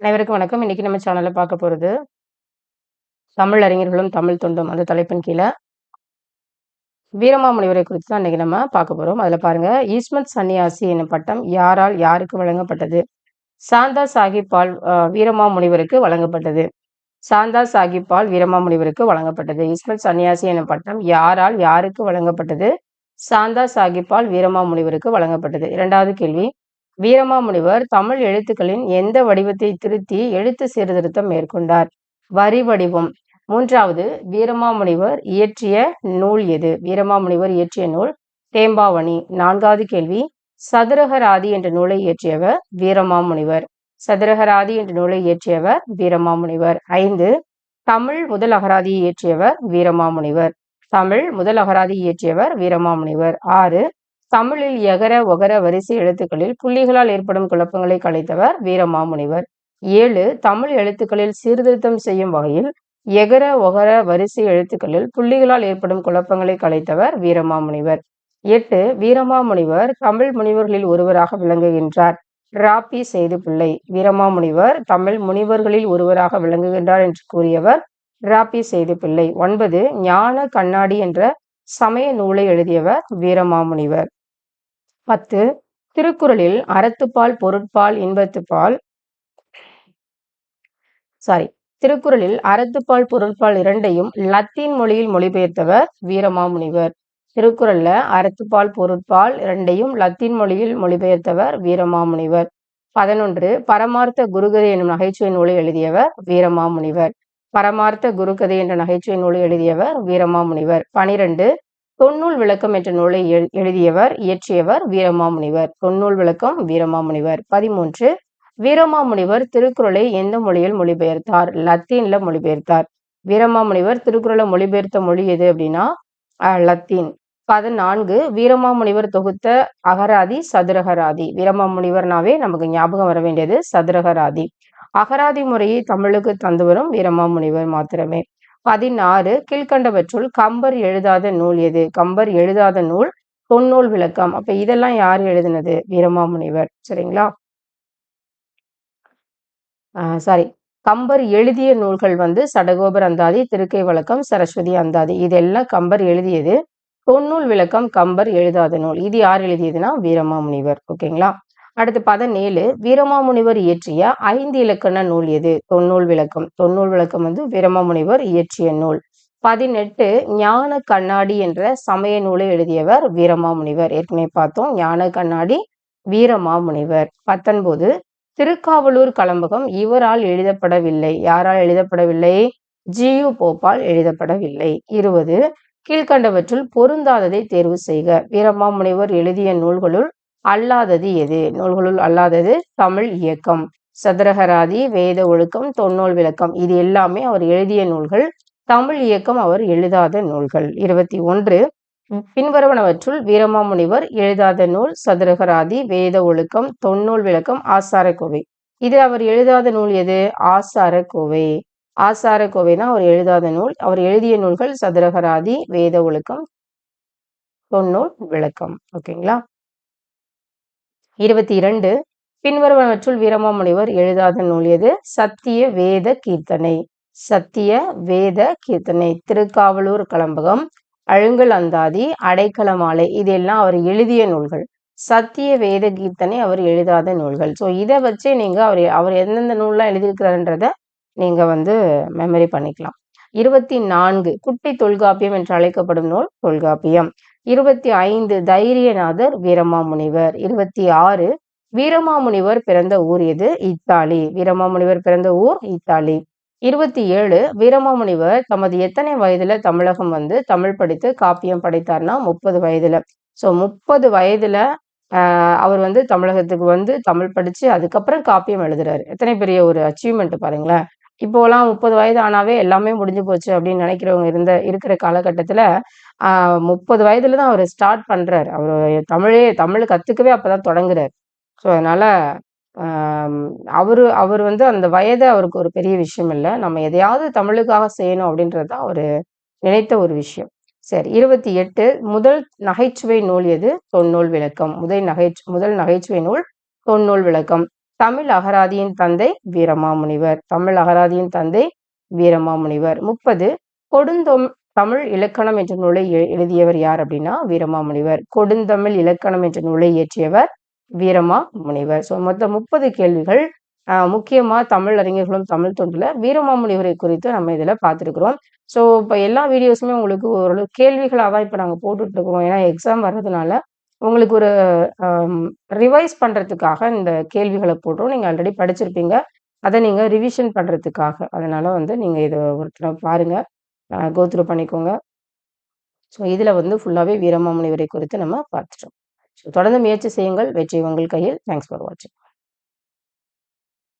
அனைவருக்கும் வணக்கம். இன்னைக்கு நம்ம சேனலில் பார்க்க போறது தமிழ் அறிஞர்களும் தமிழ் தொண்டும் அந்த தலைப்பின் கீழ வீரமாமுனிவரை குறித்து தான் இன்னைக்கு நம்ம பார்க்க போறோம். அதில் பாருங்க, ஈஸ்மத் சன்னியாசி என்னும் பட்டம் யாரால் யாருக்கு வழங்கப்பட்டது? சாந்தா சாஹிப்பால் வீரமாமுனிவருக்கு வழங்கப்பட்டது. சாந்தா சாஹிப்பால் வீரமாமுனிவருக்கு வழங்கப்பட்டது. ஈஸ்மத் சன்னியாசி எனும் பட்டம் யாரால் யாருக்கு வழங்கப்பட்டது? சாந்தா சாஹிப்பால் வீரமாமுனிவருக்கு வழங்கப்பட்டது. இரண்டாவது கேள்வி, வீரமாமுனிவர் தமிழ் எழுத்துக்களின் எந்த வடிவத்தை திருத்தி எழுத்து சீர்திருத்தம் மேற்கொண்டார்? வரி வடிவம். மூன்றாவது வீரமாமுனிவர் இயற்றிய நூல் எது? வீரமாமுனிவர் இயற்றிய நூல் தேம்பாவணி. நான்காவது கேள்வி, சதுரகராதி என்ற நூலை இயற்றியவர் வீரமாமுனிவர். சதுரகராதி என்ற நூலை இயற்றியவர் வீரமாமுனிவர். ஐந்து தமிழ் முதல் அகராதியை இயற்றியவர் வீரமாமுனிவர். தமிழ் முதல் அகராதி இயற்றியவர் வீரமாமுனிவர். ஆறு தமிழில் எகர, ஒகர வரிசை எழுத்துக்களில் புள்ளிகளால் ஏற்படும் குழப்பங்களை கலைத்தவர் வீரமாமுனிவர். ஏழு தமிழ் எழுத்துக்களில் சீர்திருத்தம் செய்யும் வகையில் எகர, ஒகர வரிசை எழுத்துக்களில் புள்ளிகளால் ஏற்படும் குழப்பங்களை கலைத்தவர் வீரமாமுனிவர். எட்டு வீரமாமுனிவர் தமிழ் முனிவர்களில் ஒருவராக விளங்குகின்றார். ரா.பி. செய்துபிள்ளை. வீரமாமுனிவர் தமிழ் முனிவர்களில் ஒருவராக விளங்குகின்றார் என்று கூறியவர் ரா.பி. செய்துபிள்ளை. 9 ஞான கண்ணாடி என்ற சமய நூலை எழுதியவர் வீரமாமுனிவர். 10 திருக்குறளில் அறத்துப்பால், பொருட்பால், இன்பத்துப்பால் சாரி திருக்குறளில் அறத்துப்பால், பொருட்பால் இரண்டையும் லத்தீன் மொழியில் மொழிபெயர்த்தவர் வீரமாமுனிவர். திருக்குறள்ல அறத்துப்பால், பொருட்பால் இரண்டையும் லத்தீன் மொழியில் மொழிபெயர்த்தவர் வீரமாமுனிவர். 11 பரமார்த்த குருகதை எனும் நகைச்சுவை நூலை எழுதியவர் வீரமாமுனிவர். பரமார்த்த குருகதை என்ற நகைச்சுவை நூலை எழுதியவர் வீரமாமுனிவர். 12 தொன்னூல் விளக்கம் என்ற நூலை எழுதியவர், இயற்றியவர் வீரமாமுனிவர். தொன்னூல் விளக்கம் வீரமாமுனிவர். 13 வீரமாமுனிவர் திருக்குறளை எந்த மொழியில் மொழிபெயர்த்தார்? லத்தீன்ல மொழிபெயர்த்தார். வீரமாமுனிவர் திருக்குறளை மொழிபெயர்த்த மொழி எது அப்படின்னா லத்தீன். 14 வீரமாமுனிவர் தொகுத்த அகராதி சதுரகராதி. வீரமாமுனிவர்னாவே நமக்கு ஞாபகம் வர வேண்டியது சதுரகராதி. அகராதி முறையை தமிழுக்கு தந்து வரும் வீரமாமுனிவர் மாத்திரமே. பதினாறு கீழ்கண்டவற்றுள் கம்பர் எழுதாத நூல் எது? கம்பர் எழுதாத நூல் தொன்னூல் விளக்கம். அப்ப இதெல்லாம் யார் எழுதினது? வீரமாமுனிவர். சரிங்களா? சாரி கம்பர் எழுதிய நூல்கள் வந்து சடகோபர் அந்தாதி, திருக்கை வழக்கம், சரஸ்வதி அந்தாதி. இதெல்லாம் கம்பர் எழுதியது. தொன்னூல் விளக்கம் கம்பர் எழுதாத நூல். இது யார் எழுதியதுன்னா வீரமாமுனிவர். ஓகேங்களா? அடுத்து 17 வீரமாமுனிவர் இயற்றிய ஐந்து இலக்கண நூல் எது? தொன்னூல் விளக்கம். தொன்னூல் விளக்கம் வந்து வீரமாமுனிவர் இயற்றிய நூல். 18 ஞான கண்ணாடி என்ற சமய நூலை எழுதியவர் வீரமாமுனிவர். ஏற்கனவே பார்த்தோம். ஞான கண்ணாடி வீரமாமுனிவர். 19 திருக்காவலூர் கலம்பகம் இவரால் எழுதப்படவில்லை. யாரால் எழுதப்படவில்லை? ஜி.யு. போப்பால் எழுதப்படவில்லை. 20 கீழ்க்கண்டவற்றுள் பொருந்தாததை தேர்வு செய்க. வீரமாமுனிவர் எழுதிய நூல்களுள் அல்லாதது எது? நூல்களுள் அல்லாதது தமிழ் இயக்கம், சதுரகராதி, வேத ஒழுக்கம், தொன்னூல் விளக்கம். இது எல்லாமே அவர் எழுதிய நூல்கள். தமிழ் இயக்கம் அவர் எழுதாத நூல்கள். 21 பின்வருவனவற்றுள் வீரமாமுனிவர் எழுதாத நூல் சதுரகராதி, வேத ஒழுக்கம், தொன்னூல் விளக்கம், ஆசாரக்கோவை. இதில் அவர் எழுதாத நூல் எது? ஆசாரக்கோவை. ஆசார தான் அவர் எழுதாத நூல். அவர் எழுதிய நூல்கள் சதுரகராதி, வேத ஒழுக்கம், தொன்னூல் விளக்கம். ஓகேங்களா? 22 பின்வருவனவற்றுள் வீரமாமுனிவர் எழுதாத நூல் எது? சத்திய வேத கீர்த்தனை. சத்திய வேத கீர்த்தனை. திருக்காவலூர் கலம்பகம், அழுங்கல் அந்தாதி, அடைக்கல மாலை இது எல்லாம் அவர் எழுதிய நூல்கள். சத்திய வேத கீர்த்தனை அவர் எழுதாத நூல்கள். ஸோ இதை வச்சே நீங்க அவர் அவர் எந்தெந்த நூல்லாம் எழுதியிருக்கிறாருன்றத நீங்க வந்து மெமரி பண்ணிக்கலாம். 24 குட்டி தொல்காப்பியம் என்று அழைக்கப்படும் நூல் தொல்காப்பியம். 25 தைரியநாதர் வீரமாமுனிவர். 26 வீரமாமுனிவர் பிறந்த ஊர் எது? இத்தாலி. வீரமாமுனிவர் பிறந்த ஊர் இத்தாலி. 27 வீரமாமுனிவர் தமது எத்தனை வயதுல தமிழகம் வந்து தமிழ் படித்து காப்பியம் படைத்தார்னா 30 வயதுல. ஸோ 30 வயதுல அவர் வந்து தமிழகத்துக்கு வந்து தமிழ் படிச்சு அதுக்கப்புறம் காப்பியம் எழுதுறாரு. எத்தனை பெரிய ஒரு அச்சீவ்மெண்ட் பாருங்களேன். இப்போலாம் 30 வயது ஆனாவே எல்லாமே முடிஞ்சு போச்சு அப்படின்னு நினைக்கிறவங்க இருந்த இருக்கிற காலகட்டத்துல முப்பது வயதுல தான் அவர் ஸ்டார்ட் பண்றாரு. அவரு தமிழே தமிழ் கத்துக்கவே அப்பதான் தொடங்குறாரு. ஸோ அதனால அ அவரு அவர் வந்து அந்த வயது அவருக்கு ஒரு பெரிய விஷயம் இல்ல. நம்ம எதையாவது தமிழுக்காக செய்யணும் அப்படின்றது தான் அவர் நினைத்த ஒரு விஷயம். சரி 28 முதல் நகைச்சுவை நூல் எது? தொன்னூல் விளக்கம். முதல் நகைச்சு முதல் நகைச்சுவை நூல் தொன்னூல் விளக்கம். தமிழ் அகராதியின் தந்தை வீரமாமுனிவர் தமிழ் அகராதியின் தந்தை வீரமாமுனிவர் முப்பது கொடுந்தொம் தமிழ் இலக்கணம் என்ற நூலை எ- எழுதியவர் யார் அப்படின்னா வீரமாமுனிவர். கொடுந்தமிழ் இலக்கணம் என்ற நூலை இயற்றியவர் வீரமாமுனிவர். ஸோ மொத்தம் முப்பது கேள்விகள். முக்கியமாக தமிழ் அறிஞர்களும் தமிழ் தொண்டில் வீரமாமுனிவரை குறித்து நம்ம இதில் பார்த்துருக்குறோம். ஸோ இப்போ எல்லா வீடியோஸுமே உங்களுக்கு ஓரளவு கேள்விகளாக தான் இப்போ நாங்கள் போட்டுட்ருக்குறோம். ஏன்னா எக்ஸாம் வர்றதுனால உங்களுக்கு ஒரு ரிவைஸ் பண்ணுறதுக்காக இந்த கேள்விகளை போட்டுரும் நீங்கள் ஆல்ரெடி படிச்சிருப்பீங்க. அதை நீங்கள் ரிவிஷன் பண்ணுறதுக்காக அதனால் வந்து நீங்கள் இதை ஒரு பாருங்கள் கோத்ரூ பண்ணிக்கோங்க. ஸோ இதில் வந்து ஃபுல்லாகவே வீரமாமுனிவரை குறித்து நம்ம பார்த்துட்டோம். ஸோ தொடர்ந்து முயற்சி செய்யுங்கள். வெற்றி உங்கள் கையில். தேங்க்ஸ் ஃபார் வாட்சிங்